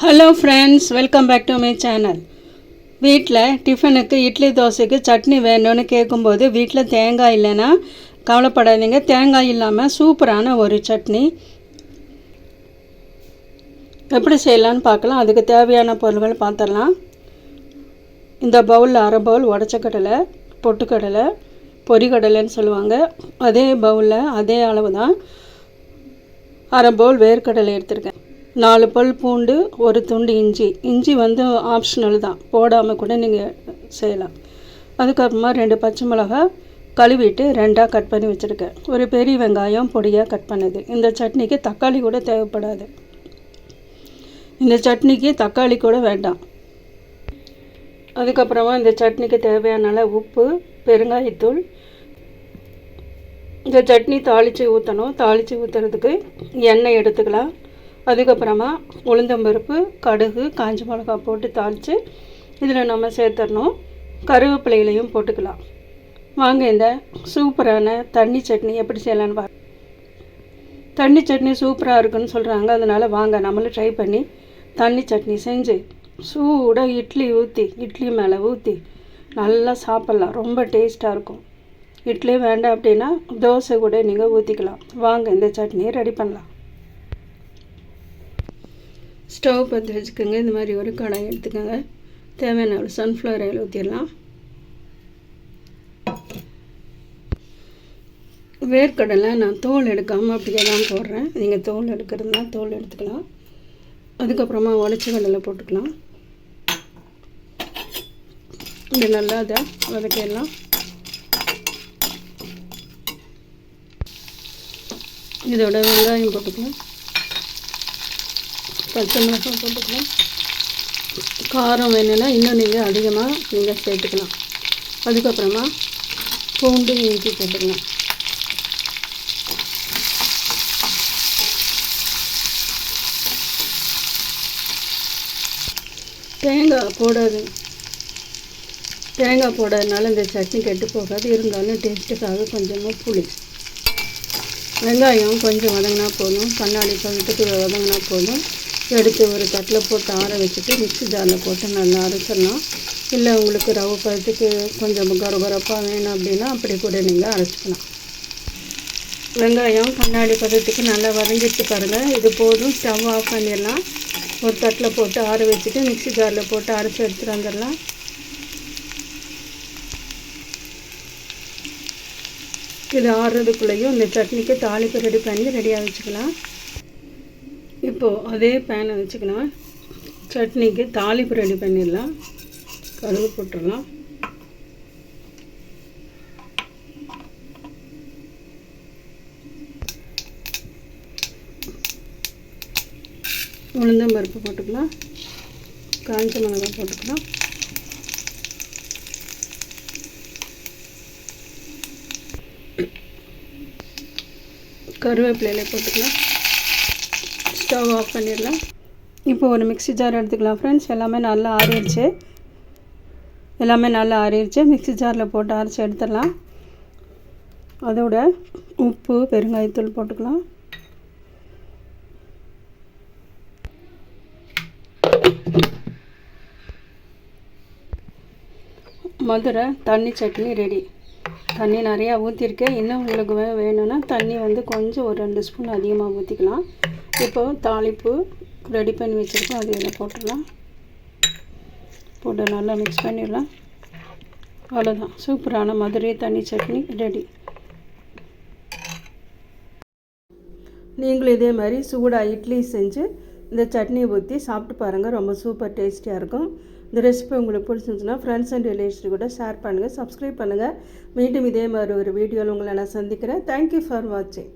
Hello friends welcome back to my channel வீட்டில் டிஃபனுக்கு இட்லி தோசைக்கு சட்னி வேணும்னு கேட்கும்போது வீட்டில் தேங்காய் இல்லைன்னா கவலைப்படாதீங்க. தேங்காய் இல்லாமல் சூப்பரான ஒரு சட்னி. எப்படி செய்யலான்னு பார்க்கலாம். அதுக்கு தேவையான பொருள்கள் பார்த்துடலாம். இந்த பவுலில் அரை பவுல் உடச்சக்கடலை பொட்டுக்கடலை பொரிக்கடலைன்னு சொல்லுவாங்க. அதே பவுலில் அதே அளவு தான் அரை பவுல் வேர்க்கடலை எடுத்திருக்கேன். நாலு பல் பூண்டு ஒரு துண்டு இஞ்சி. இஞ்சி வந்து ஆப்ஷனல் தான். போடாமல் கூட நீங்கள் செய்யலாம். அதுக்கப்புறமா ரெண்டு பச்சை மிளகா கழுவிட்டு ரெண்டாக கட் பண்ணி வச்சுருக்கேன். ஒரு பெரிய வெங்காயம் பொடியாக கட் பண்ணுது. இந்த சட்னிக்கு தக்காளி கூட தேவைப்படாது. இந்த சட்னிக்கு தக்காளி கூட வேண்டாம். அதுக்கப்புறமா இந்த சட்னிக்கு தேவையான அளவு உப்பு பெருங்காயத்தூள். இந்த சட்னி தாளித்து ஊற்றணும் தாளித்து ஊற்றுறதுக்கு எண்ணெய் எடுத்துக்கலாம். அதுக்கப்புறமா உளுந்தம்பருப்பு கடுகு காஞ்ச மிளகா போட்டு தாளித்து இதில் நம்ம சேர்த்துடணும். கருவேப்பிலையிலையும் போட்டுக்கலாம். வாங்க இந்த சூப்பரான தண்ணி சட்னி எப்படி செய்யலான்னு பா தண்ணி சட்னி சூப்பராக இருக்குன்னு சொல்கிறாங்க அதனால் வாங்க நம்மளும் ட்ரை பண்ணி தண்ணி சட்னி செஞ்சு சூடாக இட்லி ஊற்றி இட்லி மேலே ஊற்றி நல்லா சாப்பிட்லாம். ரொம்ப டேஸ்ட்டாக இருக்கும். இட்லி வேண்டாம் அப்படின்னா தோசை கூட நீங்கள் ஊற்றிக்கலாம் வாங்க இந்த சட்னியை ரெடி பண்ணலாம். ஸ்டவ் பற்றி வச்சுக்கோங்க. இந்த மாதிரி ஒரு கடாய் எடுத்துக்கோங்க. தேவையான ஒரு சன்ஃப்ளவர் ஆயில் ஊற்றிடலாம் வேர்க்கடலை நான் தோல் எடுக்காமல் அப்படியே தான் போடுறேன். நீங்கள் தோல் எடுக்கிறதுனா தோல் எடுத்துக்கலாம். அதுக்கப்புறமா உடச்சி கடலை போட்டுக்கலாம். இது நல்லா அதை வதக்கிடலாம். இதோட வெங்காயம் போட்டுக்கலாம். பச்சை மிளகாய் போட்டுக்கலாம் காரம் வேணும்னா இன்னும் நீங்கள் அதிகமாக நீங்கள் சேர்த்துக்கலாம். அதுக்கப்புறமா பூண்டு இஞ்சி போட்டுக்கலாம் தேங்காய் போடாது. தேங்காய் போடாதனால இந்த சட்னி கெட்டு போகாது. இருந்தாலும் டேஸ்ட்டுக்காக கொஞ்சமாக புளி. வெங்காயம் கொஞ்சம் வதங்கினா போதும். கண்ணாடி பழத்துக்கு வதங்கினா போதும். எடுத்து ஒரு தட்டில் போட்டு ஆற வச்சுட்டு மிக்ஸி ஜாரில் போட்டு நல்லா அரைச்சிடலாம். இல்லை உங்களுக்கு ரவை பழத்துக்கு கொஞ்சம் கரகரப்பாக வேணும் அப்படின்னா அப்படி கூட நீங்கள் அரைச்சிக்கலாம். வெங்காயம் கண்ணாடி பதத்துக்கு நல்லா வதங்கிட்டு பாருங்கள் இது போதும். ஸ்டவ் ஆஃப் பண்ணிடலாம். ஒரு தட்டில் போட்டு ஆற வச்சுட்டு மிக்ஸி ஜாரில் போட்டு அரைச்சி எடுத்துகிட்டு வந்துடலாம். இது ஆறுறதுக்குள்ளேயும் இந்த சட்னிக்கு தாளிப்பு ரெடி பண்ணி ரெடியாக வச்சுக்கலாம். இப்போது அதே பேனை வச்சுக்கலாம். சட்னிக்கு தாளிப்பு ரெடி பண்ணிடலாம். கடுகு போட்டுடலாம். உளுந்தம்பருப்பு போட்டுக்கலாம். காஞ்ச மிளகாய் போட்டுக்கலாம். கருவேப்பிலையில போட்டுக்கலாம். ஸ்டவ் ஆஃப் பண்ணிடலாம். இப்போ ஒரு மிக்ஸி ஜார் எடுத்துக்கலாம் ஃப்ரெண்ட்ஸ். எல்லாமே நல்லா ஆறிடுச்சு. எல்லாமே நல்லா ஆறிடுச்சு. மிக்ஸி ஜாரில் போட்டு அரைச்சி எடுத்துடலாம். அதோட உப்பு பெருங்காயத்தூள் போட்டுக்கலாம். மதுரை தண்ணி சட்னி ரெடி. தண்ணி நிறையா ஊற்றிருக்கேன் இன்னும் உங்களுக்கு வேணும்னா தண்ணி வந்து கொஞ்சம் ஒரு ரெண்டு ஸ்பூன் அதிகமாக ஊற்றிக்கலாம் இப்போ தாளிப்பு ரெடி பண்ணி வச்சுருக்கோம். அது இதில் போட்டுடலாம். போட்டு நல்லா மிக்ஸ் பண்ணிடலாம். அவ்வளோதான் சூப்பரான மதுரை தண்ணி சட்னி ரெடி. நீங்களும் இதே மாதிரி சூடாக இட்லி செஞ்சு இந்த சட்னியை ஊற்றி சாப்பிட்டு பாருங்கள் ரொம்ப சூப்பர் டேஸ்டியாக இருக்கும். இந்த ரெசிபி உங்களுக்கு பிடிச்சிருந்துச்சுன்னா ஃப்ரெண்ட்ஸ் அண்ட் ரிலேஷன் கூட ஷேர் பண்ணுங்கள் சப்ஸ்கிரைப் பண்ணுங்கள் மீண்டும் இதே மாதிரி ஒரு வீடியோவில் உங்களை நான் சந்திக்கிறேன். தேங்க்யூ ஃபார் வாட்சிங்